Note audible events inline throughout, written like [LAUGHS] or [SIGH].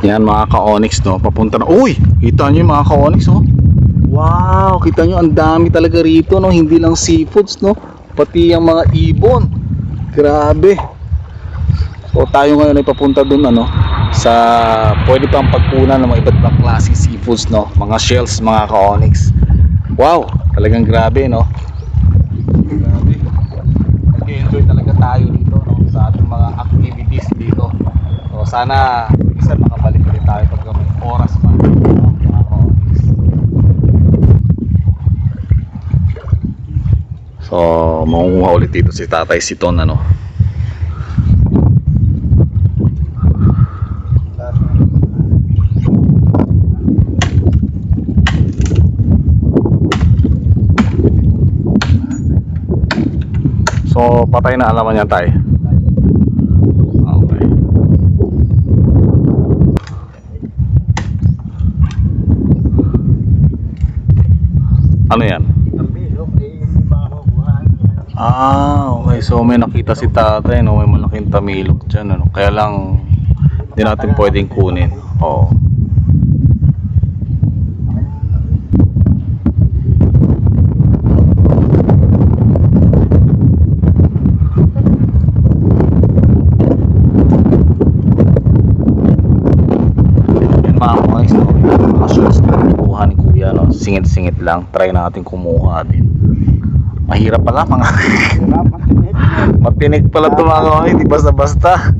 Yan mga ka-onyx no, papunta na. Uy, kita yung mga ka-onyx oh. Wow, kita nyo ang dami talaga rito no, hindi lang seafoods no, pati yung mga ibon. Grabe. So tayo ngayon ay papunta dun ano, sa pwede pang pagkunan ng mga iba't ibang klaseng seafoods no, mga shells, mga ka-onyx. Wow, talagang grabe no. Grabe. Nag-enjoy talaga tayo dito no, sa ating mga activities dito. So sana isa makabalik ulit tayo pag may oras pa. No, mga ka-onyx. So, makukuha ulit dito si Tatay Siton ano. So, patay na alaman yan tay. Okay. Ano yan? Ah, okay. So may nakita si tatay, no? May malaking tamilok dyan, ano? Kaya lang, hindi natin pwedeng kunin. Oo. Singit-singit lang. Try natin kumuha din. Mahirap pala mga. [LAUGHS] Matinik pala ito mga kawain, hindi basta-basta.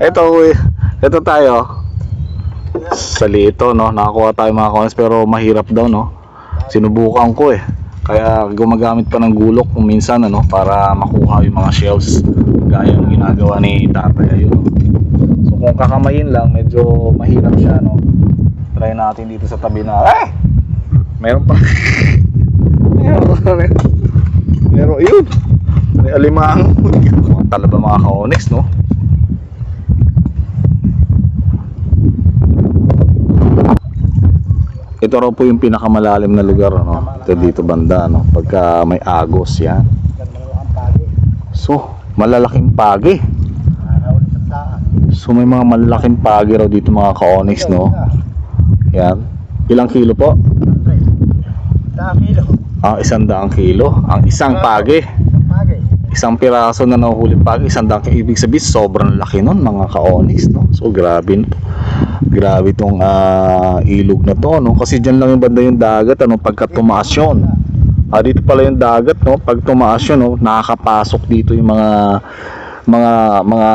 Ito. Ito tayo. Sa lito, no? Nakakuha tayo mga kawain, pero mahirap daw, no? Sinubukan ko eh. Kaya gumagamit pa ng gulok kung minsan, ano, para makuha yung mga shells. Gaya ng ginagawa ni tatay, ayun. So kung kakamayin lang, medyo mahirap siya, no? Try natin dito sa tabi na, eh! Meron pa. [LAUGHS] Meron pa rin. Meron, yun. May alimang. [LAUGHS] Mga talaba mga ka-onyx, no? Ito raw po yung pinakamalalim na lugar, no? Ito dito banda, no? Pagka may agos, yan. So, malalaking pagi. So, may mga malalaking pagi raw dito mga ka-onyx, no? Yan. Ilang kilo po? Daan kilo. Ang isang daang kilo. Ang isang pagi. Pagi. isang piraso na nahuhuli pag isang dangkang ibig sabihin sobrang laki nun mga ka-onyx no? So grabe no grabe tong ah, ilog na to no? Kasi diyan lang yung banda yung dagat ano? Pagka tumaas yun. Ah, dito pala yung dagat no? Pag tumaas yun no? Nakakapasok dito yung mga mga mga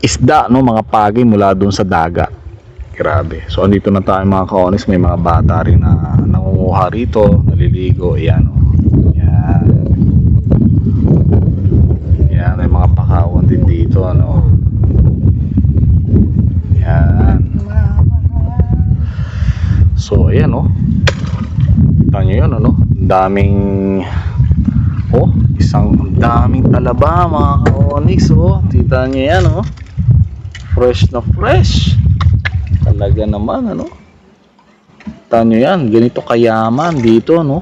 isda no? Mga pagi mula doon sa dagat grabe so andito na tayo mga ka-onyx may mga bata rin na nangunguha rito naliligo ayan oh. yan yan, may mga pakawan din dito, ano. Yan. So, ayan, oh. Kita nyo yun, ano. Daming, oh, isang ang daming talaba, mga ka-onyx, oh. Kita nyo yan, oh. Fresh na fresh. Talaga naman, ano. Kita nyo yan, ganito kayaman dito, no.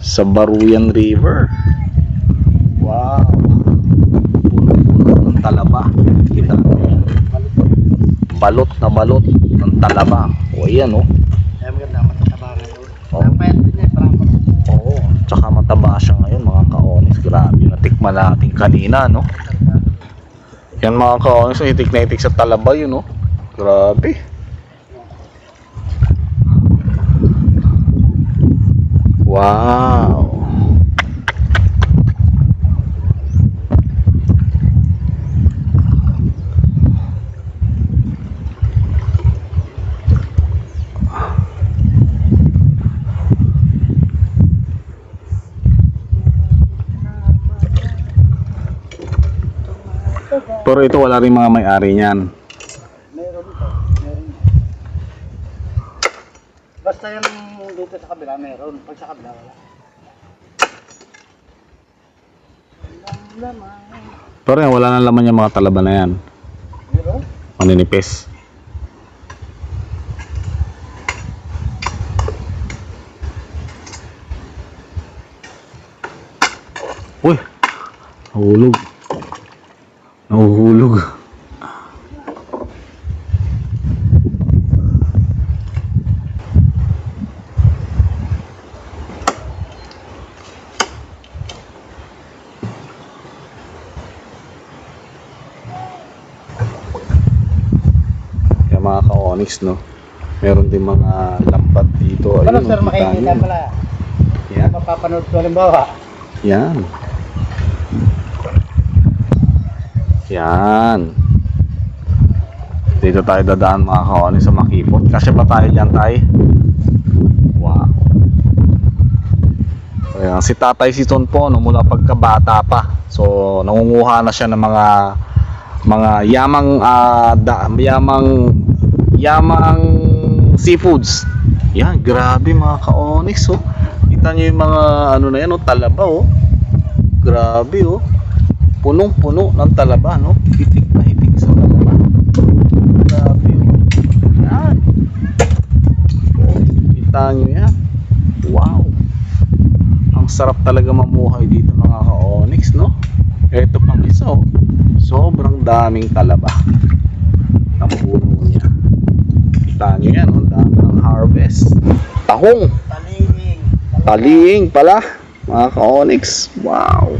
Sa Baruyan River. Wow. Puno-puno ng talaba. Kita. Balot na balot ng talaba. O yan oh. Kaya maganda, matataba ngayon. Ang payat din eh, parang Oo. Tsaka mataba siya ngayon mga ka-onis. Grabe. Natikman natin kanina no. Yan mga ka-onis. Itik na itik sa talaba yun oh. Grabe. Wow. Pero ito wala rin mga may-ari niyan. meron ito. Meron. Basta yung dito sa kabila, meron. Pag sa kabila, wala. Walang laman. Pero yan, wala nang laman yung mga talaba na yan. Meron? Maninipis. Uy! Nahulog. Nahuhulog. Ka-onyx, no? Meron din mga lambat dito. Ano Ayun, sir, oh, kita makikita pala. Yan. Mapapanood ko halimbawa. Yan. Yan. Dito tayo dadaan mga ka-onyx sa makipot. Kasi ba tayo dyan tayo? Wow. Ayan, si Tatay Siton po no, mula pagkabata pa. So nangunguha na siya ng mga mga yamang ah, da, yamang yamang seafoods. Yan, grabe mga ka-onyx oh. Kita niyo yung mga ano na yan oh, talaba oh. Grabe oh. Punong-puno ng talaba no. Hitik na hitik sa talaba. Grabe oh. Yan. Kita niyo yan. Wow. Ang sarap talaga mamuhay dito mga ka-onyx, no? Ito pang isa, oh. Sobrang daming talaba. Ang. Kita nyo yan, oh. Dami ng harvest. Tahong. Talinging. Taliing pala. Mga ka-onyx. Wow.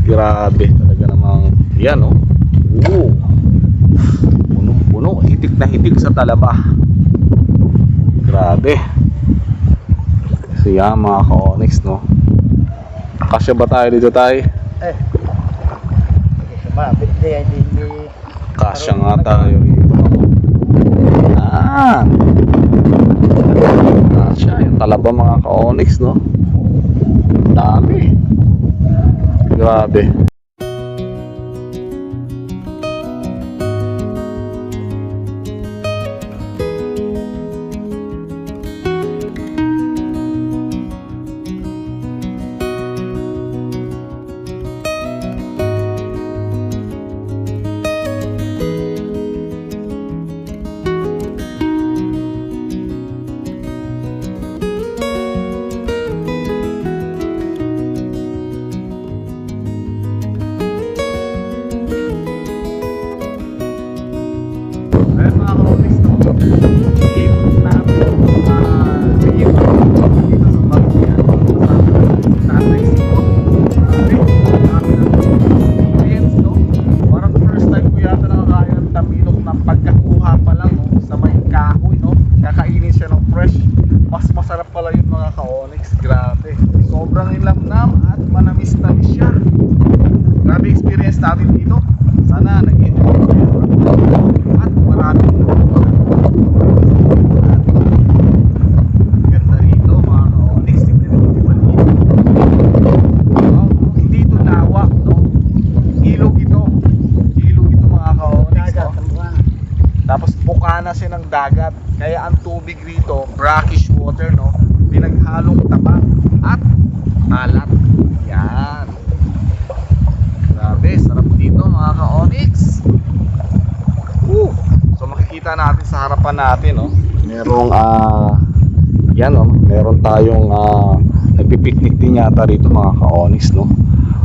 Grabe talaga namang yan, oh. Oo. Punong-puno. Hitik na hitik sa talaba. Grabe. So yan mga ka-onyx no. Kasya ba tayo dito tayo? Eh. Sige, sumabit di, di, di. Kasya nga tayo dito. Ah. Kasya. Yung talaba mga ka-onyx no. Dami. Grabe. Manamis-namis siya. Grabe experience natin dito. Sana nag-enjoy kayo. At maraming. Tapos bukana siya ng dagat. Kaya ang tubig rito, brackish water, no? Pinaghalong taba at alat. Yan. Grabe, sarap dito mga ka-onyx. So makikita natin sa harapan natin, no? Merong ah yan, no? Meron tayong ah nagpipiknik din yata rito mga ka-onyx, no?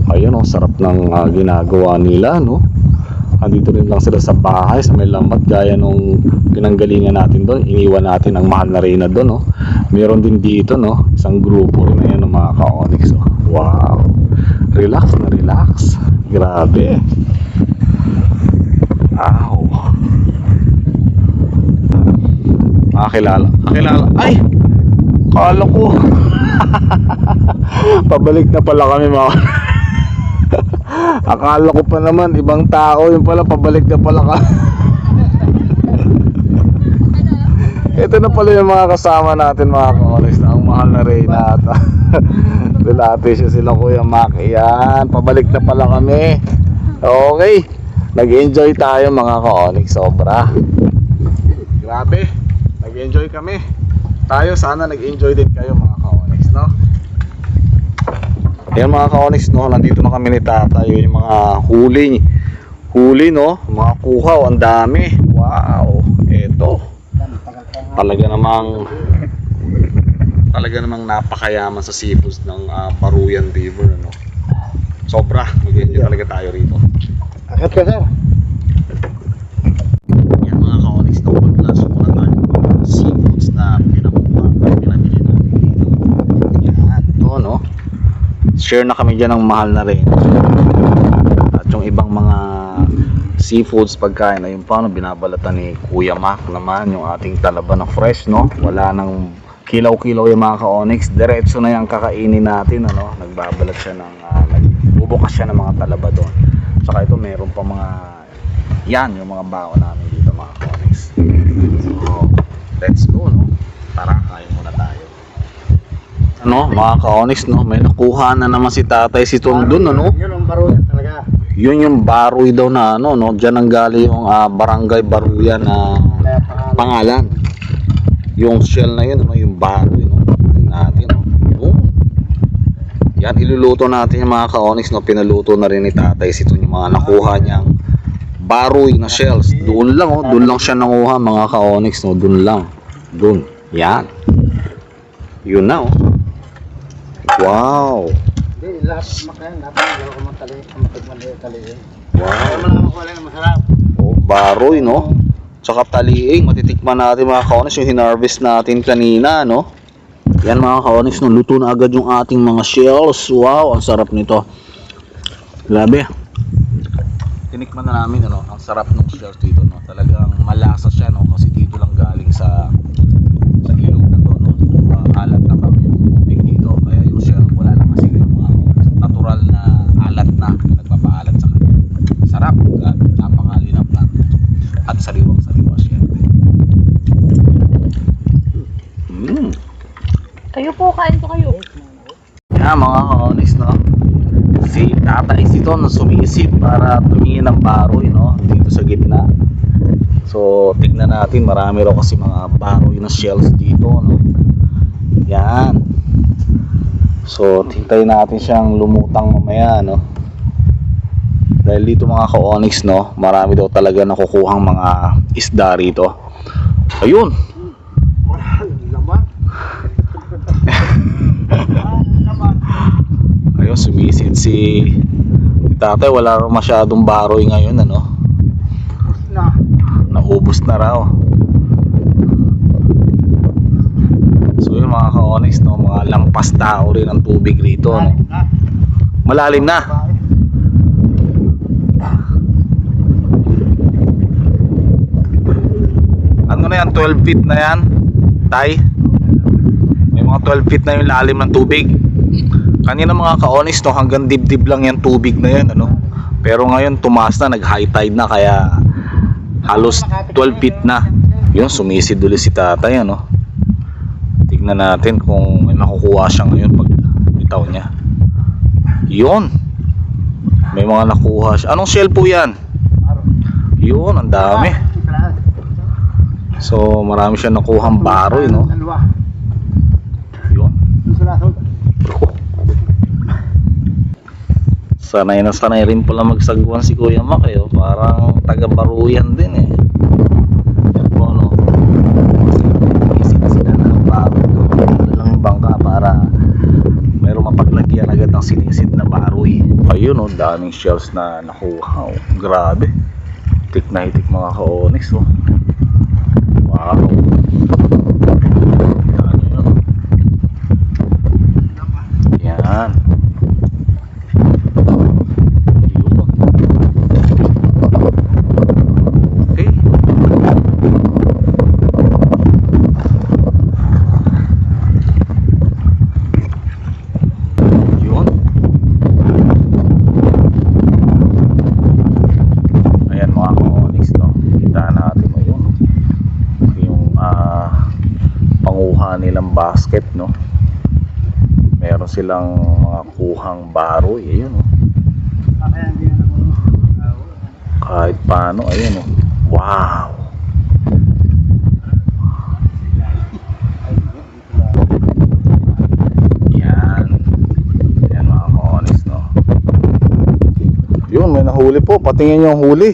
Ayun, no? Sarap ng ah, ginagawa nila, no? andito rin lang sila sa bahay sa may lambat gaya nung pinanggalingan natin doon iniwan natin ang mahal na reyna doon no? meron din dito no isang grupo rin na yan ng mga ka-onyx oh. wow relax na relax grabe aw kakilala kakilala ay kala ko [LAUGHS] pabalik na pala kami mga [LAUGHS] Akala ko pa naman ibang tao yung pala pabalik na pala ka. [LAUGHS] Ito na pala yung mga kasama natin mga ka-onyx na ang mahal na Reyna at Relate siya sila Kuya Mac. Yan, pabalik na pala kami. Okay. Nag-enjoy tayo mga ka-onyx sobra. Grabe. Nag-enjoy kami. Tayo sana nag-enjoy din kayo mga ka-onyx, no? Ayan mga ka-onyx, no? Nandito na kami ni tatay yung mga huli. Huli, no? Mga kuhaw, ang dami. Wow. Nga. Talaga namang talaga namang napakayaman sa seafoods ng ah, Baruyan River, ano? Sobra. Mag-enjoy talaga tayo rito. Akit ka sir. Yan mga ka-onyx, no? Paglas muna tayo ng mga seafoods na pinakuha, pinabili natin dito. Yan. Ito, no? Share na kami dyan ng mahal na rin. At yung ibang mga seafoods, pagkain. Ayun pa, no, binabalatan ni Kuya Mac naman yung ating talaba na fresh, no? Wala nang kilaw-kilaw yung mga ka-onyx. Diretso na yung kakainin natin, ano? Nagbabalat siya ng, uh, nagbubukas siya ng mga talaba doon. Tsaka ito, meron pa mga, yan, yung mga bao namin dito, mga ka-onyx. So, let's go, no? Tara, kain muna tayo. Ano, mga ka-onyx, no? May nakuha na naman si tatay si doon, ano? Yun ang baro yan talaga. Yun yung baroy daw na ano, no? Diyan ang galing yung ah, barangay Baruyan na Kaya pangalan. Yung shell na yun, ano, yung baroy, no? Natin, no? Yan, iluluto natin yung mga ka-onyx, no? Pinaluto na rin ni tatay si yung mga nakuha niyang baroy na shells. Doon lang, oh. Doon lang siya nanguha, mga ka-onyx, no? Doon lang. Doon. Yan. Yun na, oh. Wow. Hindi, lahat makain. Lahat ng tali. Kaya Wow. lang masarap. Oh, baroy, no? Tsaka taliing, matitikman natin mga kaonis yung hinarvest natin kanina, no? Yan mga kaonis, no? Luto na agad yung ating mga shells. Wow, ang sarap nito. Grabe. Tinikman na namin, ano? Ang sarap ng shells dito, no? Talagang malasa siya, no? Kasi dito lang galing sa sa ilog na to, no? Uh, alat na kami yung tubig dito. Kaya yung shell, wala na kasi yung mga natural na alat na nagpapaalat sa kanya. Sarap, grabe, napakalinap lang. At sariwang sariwa siya. Mm. Kayo po, kain po kayo. Yan mga ka-onyx, no? Si Tata is ito na sumisip para tumingin ng baroy, no? Dito sa gitna. So, tignan natin. Marami raw kasi mga baroy na shells dito, no? Yan. So, hintayin natin siyang lumutang mamaya, no? Dahil dito mga ka-onyx, no? Marami daw talaga nakukuhang mga isda rito. Ayun! [LAUGHS] Ayun, sumisid si, si tatay. Wala raw masyadong baroy ngayon, ano? Tapos na. Naubos na raw. So yun mga ka-onyx, no? mga lampas tao rin ang tubig rito. No? Na. Malalim na. Ano na yan, 12 feet na yan? Tay? May mga 12 feet na yung lalim ng tubig. Kanina mga ka-onyx, no? hanggang dibdib lang yan tubig na yan. Ano? Pero ngayon tumaas na, nag-high tide na kaya halos 12 feet na. Yun, sumisid ulit si tatay. Ano? Tignan natin kung may makukuha siya ngayon pag bitaw niya. Yun. May mga nakuha siya. Anong shell po yan? Yun, ang dami. So, marami siya nakuhang baroy, no? Dalawa. Yun. Yung sa lasod. Sanay na sanay rin pala magsagwan si Kuya Mac, eh. oh. Parang taga-baruyan din, eh. Yan po, no? Isip baroy doon. Doon lang bangka para mayroong mapaglagyan agad ng sinisid na baroy. Ayun, oh, daming shells na nakuha. Oh. Grabe. Hitik na hitik mga ka-onyx, oh. Wow. Ano yun? Yan. Yun. Okay. Yun. Ayan mga ka-onyx, no? Kita natin mo yun. Yung ah panguha nilang basket, no? Meron silang mga kuhang baroy. Ayun, hindi na naman. Kahit paano, ayun, no? Wow! Yan. Yan mga ka-onyx, no? Yun, may nahuli po. Patingin huli.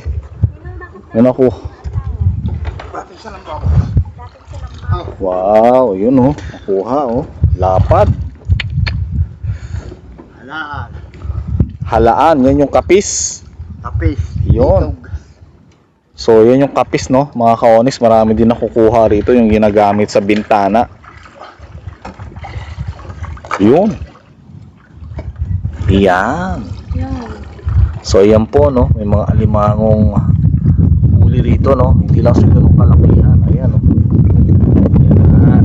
Naku. Bakit sa lang ba? Wow, yun oh. Nakuha oh. Lapad. Halaan. Halaan, yan yung kapis. Tapis. Yun. So, yan yung kapis, no? Mga ka-onyx, marami din nakukuha rito yung ginagamit sa bintana. Yun. Yan. So, yan po, no? May mga alimangong dito, no? Hindi lang siya ganun kalakihan. Ayan, no? Yan.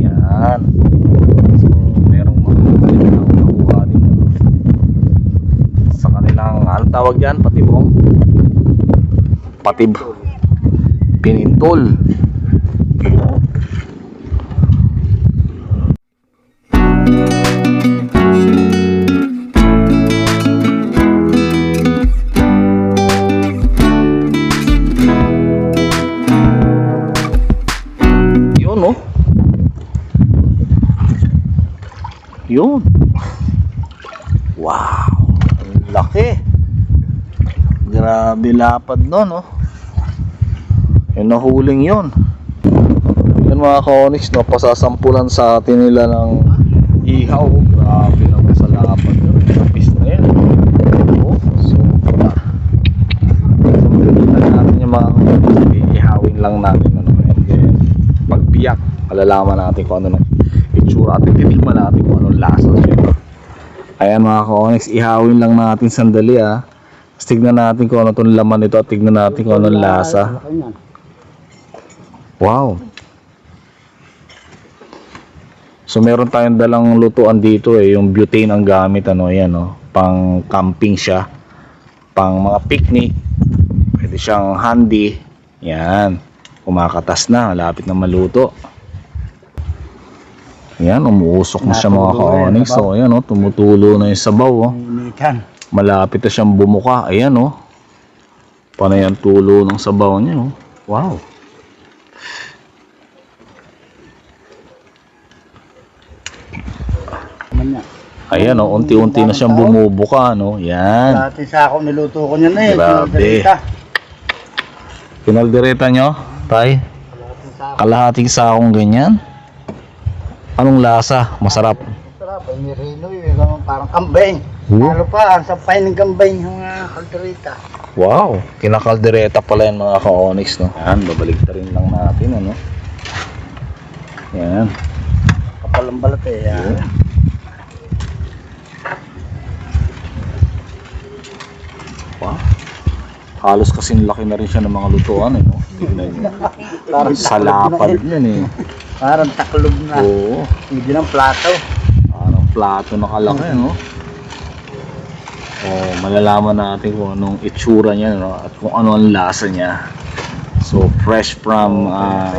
Yan. So, merong mga kanilang nakuha din, ano? Sa kanilang, anong tawag yan? Patibong? Patib. Pinintol. Yun, no? Yun. Wow. Laki. Grabe lapad no, no? Yung nahuling yun. Yan mga ka-onyx, no? Pasasampulan sa atin nila ng ihaw. Grabe naman sa lapad yun. Kapis na yan. Oh, sobra. Tingnan natin yung mga ihawin lang natin. Ano, and then, pagbiyak, malalaman natin kung ano ng itsura at titikman natin kung anong lasa. Ayan mga ka-onyx, ihawin lang natin sandali ah. Tapos tignan natin kung ano itong laman nito at tignan natin kung anong lasa. Wow. So meron tayong dalang lutuan dito eh, yung butane ang gamit ano, yan no. Pang camping siya. Pang mga picnic. Pwede siyang handy. Yan. Kumakatas na, malapit na maluto. Yan, umuusok na siya mga yan, ka-onyx. sabaw. So, ayan, oh, tumutulo na yung sabaw. Oh. Initan. Malapit na siyang bumuka. Ayan, oh. Panay ang tulo ng sabaw niya, oh. Wow. Ayan, oh, unti-unti na siyang bumubuka, no? Yan. Dati sa ako niluto ko niyan na eh. Grabe. Pinaldereta nyo, tay? Dati sa ako. Kalahating sakong ganyan? Anong lasa? Masarap. Sarap. Ay, mirino eh. Ganun, Parang kambing. Hmm? Lalo pa, ang sampay ng kambing yung uh, kalderita. Wow, kinakaldereta pala yan mga ka-onyx, no? Yan, babalik rin lang natin, ano? Yan. Kapal ang balat eh. Yan. Wow. Halos kasing laki na rin siya ng mga lutuan, eh, no? Tignan nyo. [LAUGHS] Parang Sa taklob na lapad eh. eh. Parang taklob na. Oo. Hindi ng plato. Parang plato na kalaki, no? Oh, malalaman natin kung anong itsura niya, no? At kung ano ang lasa niya. So, fresh from ah,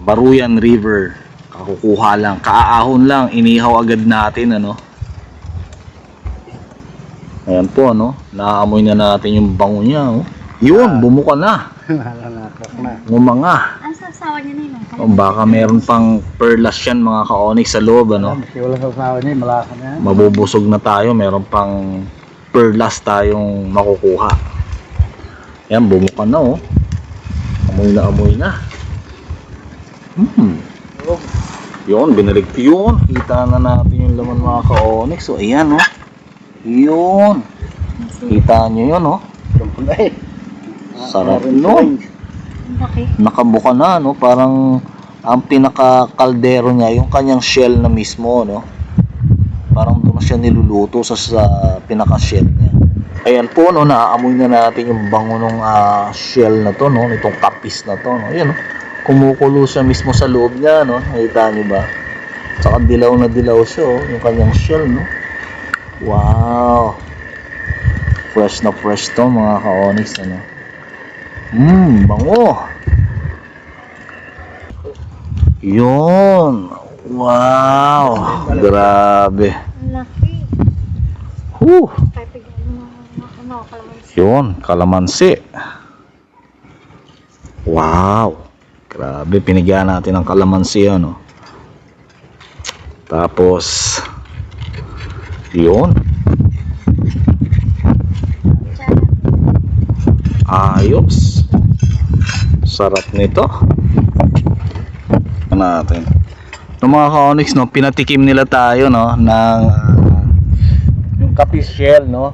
Baruyan River. Kakukuha lang, kaaahon lang, inihaw agad natin, ano? Ayan po, no? Naamoy na natin yung bango niya, oh. Yun, bumuka na. [LAUGHS] Nalanakak na. Ngumanga. Ang sasawa niya na yun. O baka meron pang perlas yan mga ka-onyx sa loob ano. Kasi wala sa usawa niya, malaka na yan. Mabubusog na tayo, meron pang perlas tayong makukuha. Yan, bumuka na oh. Amoy na amoy na. Hmm. Yun, binalig yun. Kita na natin yung laman mga ka-onyx. So, ayan oh. Yun. Kita nyo yun oh. Eh. Sarap nun. Laki. nakabuka na no? Parang ang pinaka kaldero niya yung kanyang shell na mismo no? Parang doon siya niluluto sa, sa pinaka shell niya. Ayan po no? Naaamoy na natin yung bango ng ah, shell na to no? Nitong kapis na to no? Ayan no? Kumukulo siya mismo sa loob niya no? Nakita niyo ba? Saka dilaw na dilaw siya oh, yung kanyang shell no? Wow! Fresh na fresh to mga ka-onyx ano Mmm, bango. Yun. Wow. Grabe. Laki. Huh. Ano, kalamansi. Yun, kalamansi. Wow. Grabe, pinigyan natin ng kalamansi ano. Tapos yun, ayos. Sarap nito. Natin. Yung mga ka-onyx, no, pinatikim nila tayo, no, ng ah, yung kapis shell, no.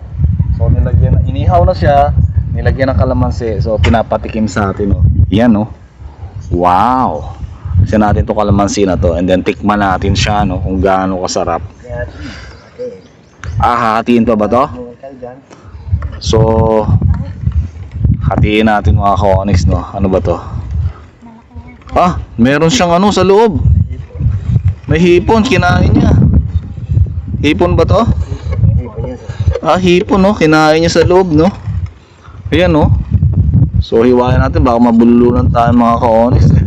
So, nilagyan, inihaw na siya, nilagyan ng kalamansi. So, pinapatikim sa atin, no. Yan, no. Wow. Kasi natin to kalamansi na to. And then, tikman natin siya, no, kung gaano kasarap. Ah, hahatiin pa ba to? So, hatiin natin mga ka-onyx, no? Ano ba to? Ah, meron siyang ano sa loob. May hipon, kinain niya. Hipon ba to? Ah, hipon, no? Kinain niya sa loob, no? Ayan, no? So, hiwain natin. Baka mabululunan tayo mga ka-onyx, eh.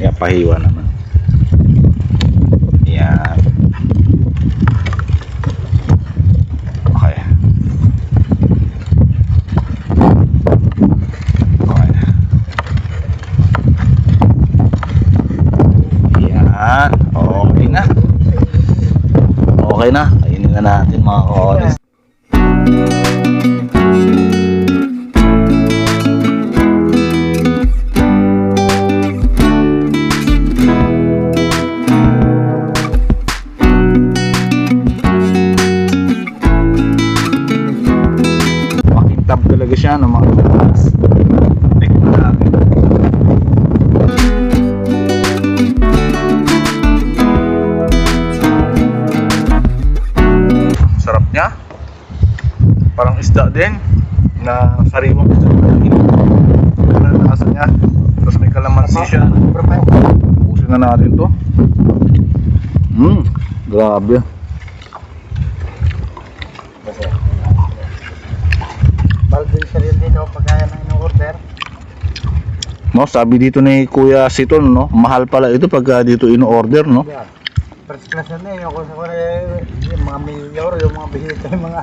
Yan, pahiwa naman. Yan. Okay. Okay. Yan. Okay na. Okay na. Kainin na natin mga ka-onyx. Makintab talaga siya ng mga isda din na sariwang isda. Lasa niya? Tapos may kalamansi siya. Pusin na natin to. Hmm, grabe. Bal din siya rin dito pagkaya na in-order. No, sabi dito ni Kuya Siton, no, mahal pala ito pag dito in-order, no? Yeah. First class na eh. Ako sa kore, yung mga mayor, yung mga bisita, yung mga